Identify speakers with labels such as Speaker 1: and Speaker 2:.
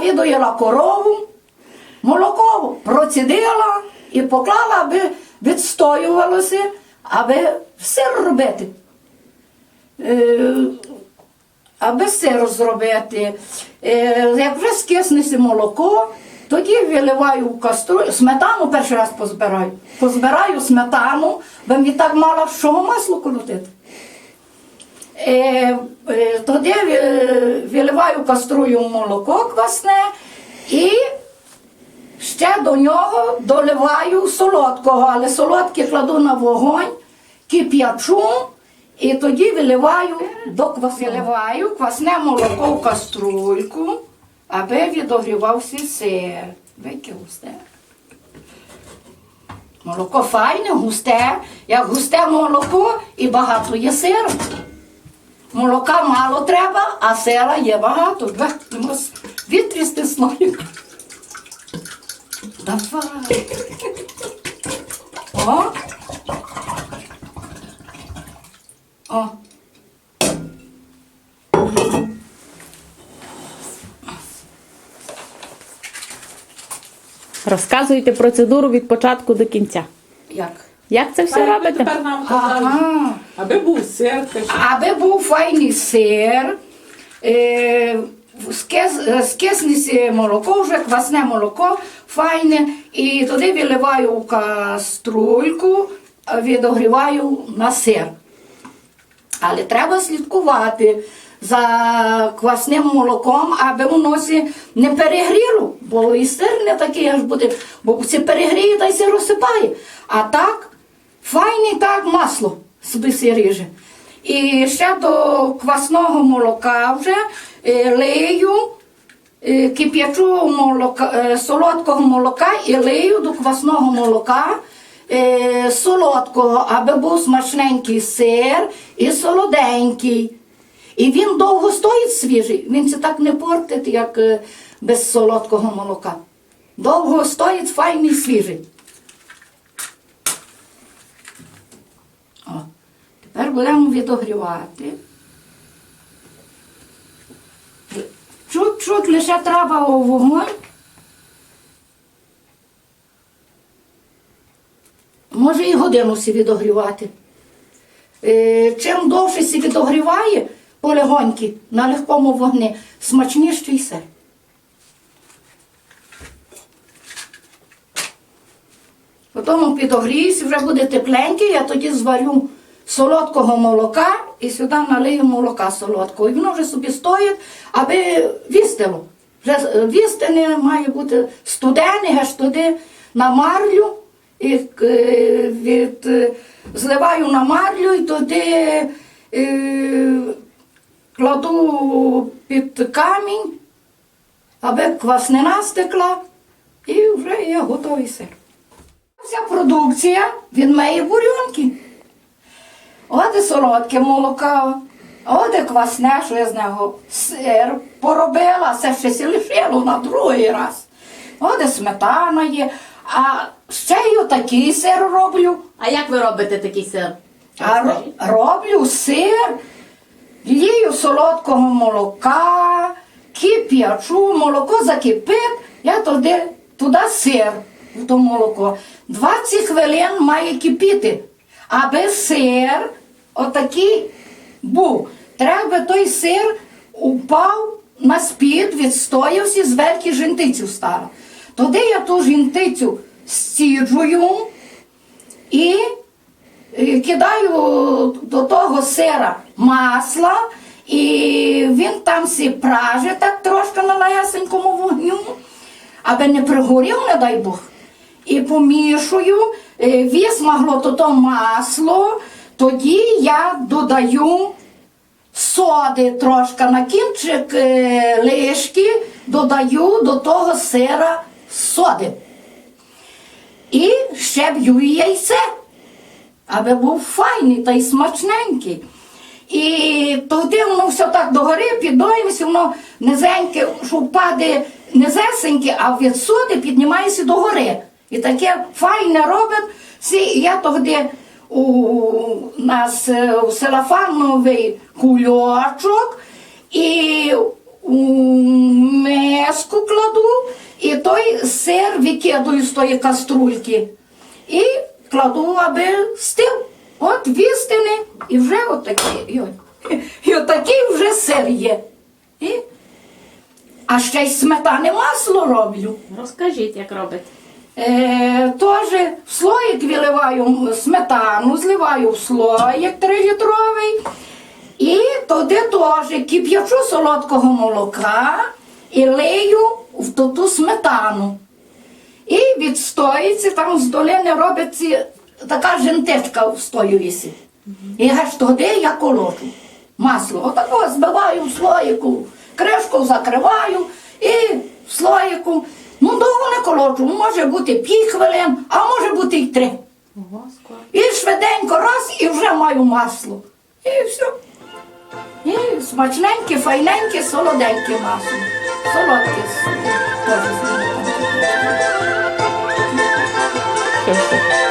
Speaker 1: видоїла корову, молоко процідила і поклала, аби відстоювалося, аби сир робити. Е, аби сир зробити. Е, як вже скиснеться молоко, тоді виливаю в каструлю, сметану перший раз позбираю. Позбираю сметану, бо мені так мало з чого масло колотити. Е, е, тоді е, виливаю в каструлю молоко квасне і ще до нього доливаю солодкого, але солодке кладу на вогонь, кип'ячу і тоді виливаю до квасного. Виливаю квасне молоко в каструльку, аби відогрівався сир. Вике густе. Молоко файне, густе, як густе молоко і багато є сиру. Молока мало треба, а сира є багато. Давай, ну, Відтрісти слоїк. Давай. О. О.
Speaker 2: Розказуйте процедуру від початку до кінця.
Speaker 1: Як?
Speaker 2: Як це все робите?
Speaker 3: тепер нам казали,
Speaker 1: Ага.
Speaker 3: аби був сир, кажіть.
Speaker 1: Аби був файний сир, е, скис- скисне молоко, вже квасне молоко, файне, і туди виливаю в каструльку, відогріваю на сир. Але треба слідкувати за квасним молоком, аби воно сі не перегріло, бо і сир не такий аж буде, бо це перегріє та й се розсипає. А так, файний так масло собі ріже. І ще до квасного молока вже е, лию, е, кип'ячу молока, е, солодкого молока і лию до квасного молока солодкого, аби був смачненький сир і солоденький. І він довго стоїть свіжий, він це так не портить, як без солодкого молока. Довго стоїть файний свіжий. О, тепер будемо відогрівати. Чуть-чуть лише треба вогонь. Може і годину сі відогрівати. Е, чим довше сі відогріває полегоньки на легкому вогні, смачніший сир. Потім підогріюсь, вже буде тепленький, я тоді зварю солодкого молока і сюди налию молока солодкого. І воно вже собі стоїть, аби вістило. Вже е, вістини має бути студене, аж туди на марлю і е, від, е, зливаю на марлю і туди е, кладу під камінь, аби кваснина стекла, і вже є готовий сир. Вся продукція від моєї бурюнки. От і солодке молоко, от і квасне, що я з нього сир поробила, це ще лишило на другий раз. От і сметана є. А ще й отакий сир роблю.
Speaker 2: А як ви робите такий сир?
Speaker 1: А ро- роблю сир, лію солодкого молока, кип'ячу, молоко закипить, я туди, туди сир в то молоко. 20 хвилин має кипіти. Аби сир отакий був. Треба той сир упав на спід, відстоявся, зверху жентицю стала. Тоді я ту жентицю стіджую і і кидаю до того сира масла, і він там сі праже так трошки на легесенькому вогню, аби не пригорів, не дай Бог. І помішую, е, висмагло то, то масло, тоді я додаю соди трошки на кінчик е, лишки, додаю до того сира соди. І ще б'ю яйце аби був файний та й смачненький. І тоді воно все так догори, підоймося, воно низеньке, що впаде низесеньке, а від соди піднімається догори. І таке файне робить. Я тоді у нас е, у селафановий кульочок і у миску кладу і той сир викидаю з тої каструльки. І кладу, аби стив. От вістини, і вже отакий. І, от- і отакий вже сир є. І, а ще й сметани масло роблю.
Speaker 2: Розкажіть, як робите.
Speaker 1: Е, Теж в слоїк виливаю сметану, зливаю в слоїк трилітровий. І туди теж кип'ячу солодкого молока і лию в ту, сметану. І відстоїться, там з долини робиться така жентичка встоюється. І аж туди я колоджу масло. Отако збиваю в слоїку, кришку закриваю і в слоїку. Колоджу, може бути п'ять хвилин, а може бути й три. І швиденько раз і вже маю масло. І все. І смачненьке, файненьке, солоденьке масло. Солодке. теж